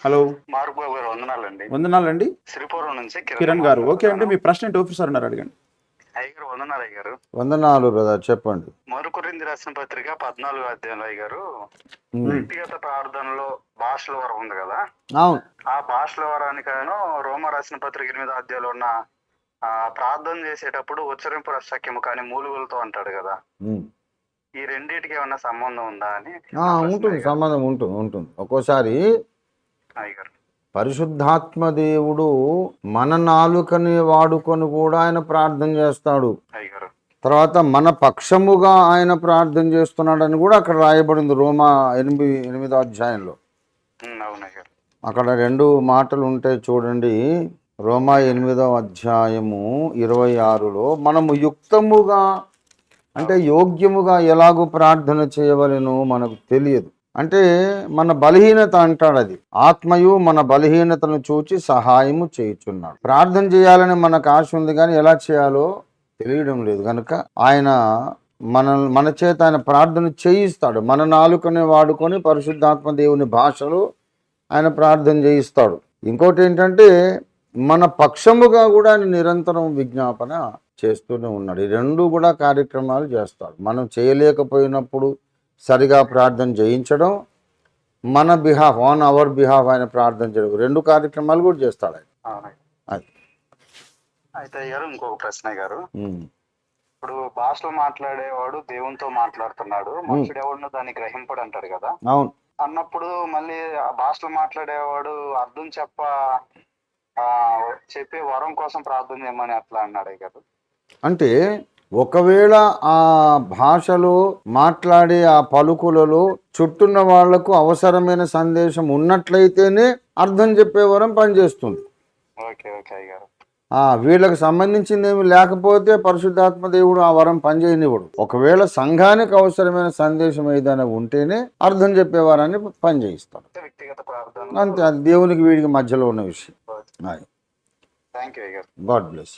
Hello. మార్గబాబు గారు వందనాలండి. వందనాలండి. శ్రీపురం నుంచి కిరణ్ గారు ఓకే అండి మీ ప్రశ్న ఏంటి? ఆఫీసర్ ఉన్నారు అడగండి. అయ్య గారు వందనాలు అయ్య గారు. వందనాలు బ్రదర్ చెప్పండి. మరుకురింది రాసిన పత్రిక పద్నాలుగు అధ్యాయంలో అయ్య గారు. ఉమ్. వ్యక్తిగత ప్రార్థనలో భాషల వరం ఉంది కదా? అవును. ఆ భాషల వరానికాను రోమ రాసిన పత్రిక ఎనిమిదో అధ్యాయంలో ఉన్న ఆ ప్రార్థన చేసేటప్పుడు ఉచ్చరింపు రసక్యము కానీ మూలుగులతో అంటాడు కదా. ఈ రెండింటికి ఏమన్నా సంబంధం ఉందా అని ఆ, ఉంటుంది సంబంధం ఉంటుంది ఉంటుంది. ఒక్కోసారి అయ్య గారు పరిశుద్ధాత్మ దేవుడు మన నాలుకని వాడుకొని కూడా ఆయన ప్రార్థన చేస్తాడు. తర్వాత మన పక్షముగా ఆయన ప్రార్థన చేస్తున్నాడని కూడా అక్కడ రాయబడింది రోమా ఎనిమిది ఎనిమిదో అధ్యాయంలో. అక్కడ రెండు మాటలు ఉంటాయి చూడండి. రోమా ఎనిమిదో అధ్యాయము ఇరవై ఆరులో మనము యుక్తముగా అంటే యోగ్యముగా ఎలాగో ప్రార్థన చేయవలెనో మనకు తెలియదు. అంటే మన బలహీనత అంటాడు అది. ఆత్మయు మన బలహీనతను చూచి సహాయము చేయుచున్నాడు. ప్రార్థన చేయాలని మనకు ఆశ ఉంది కానీ ఎలా చేయాలో తెలియడం లేదు కనుక ఆయన మన మన చేత ఆయన ప్రార్థన చేయిస్తాడు. మన నాలుకనే వాడుకొని పరిశుద్ధాత్మ దేవుని భాషలో ఆయన ప్రార్థన చేయిస్తాడు. ఇంకోటి ఏంటంటే మన పక్షముగా కూడా ఆయన నిరంతరం విజ్ఞాపన చేస్తూనే ఉన్నాడు. ఈ రెండు కూడా కార్యక్రమాలు చేస్తాడు. మనం చేయలేకపోయినప్పుడు సరిగా ప్రార్థన చేయించడం మన బిహాఫ్ ఆన్ అవర్ బిహాఫ్ ఆయన ప్రార్థన చేయడం రెండు కార్యక్రమాలు కూడా చేస్తాడు ఆయన. అది. అయితే గారు ఇంకొక ప్రశ్న గారు. ఇప్పుడు భాషలో మాట్లాడేవాడు దేవునితో మాట్లాడుతున్నాడు. మనుషుడు ఎవడునో దాన్ని గ్రహింపడు అంటాడు కదా. అవును. అన్నప్పుడు మళ్ళీ ఆ భాషలో మాట్లాడేవాడు అర్థం చెప్ప ఆ చెప్పే వరం కోసం ప్రార్థన చేయమని అట్లా అన్నాడు గారు అంటే ఒకవేళ ఆ భాషలో మాట్లాడే ఆ పలుకులలో చుట్టున్న వాళ్ళకు అవసరమైన సందేశం ఉన్నట్లయితేనే అర్థం చెప్పే వరం పనిచేస్తుంది. వీళ్ళకి సంబంధించింది ఏమి లేకపోతే పరిశుద్ధాత్మ దేవుడు ఆ వరం పనిచేయనివ్వడు. ఒకవేళ సంఘానికి అవసరమైన సందేశం ఏదైనా ఉంటేనే అర్థం చెప్పే వరాన్ని పనిచేయిస్తాడు. అంతే అది దేవునికి వీడికి మధ్యలో ఉన్న విషయం. God bless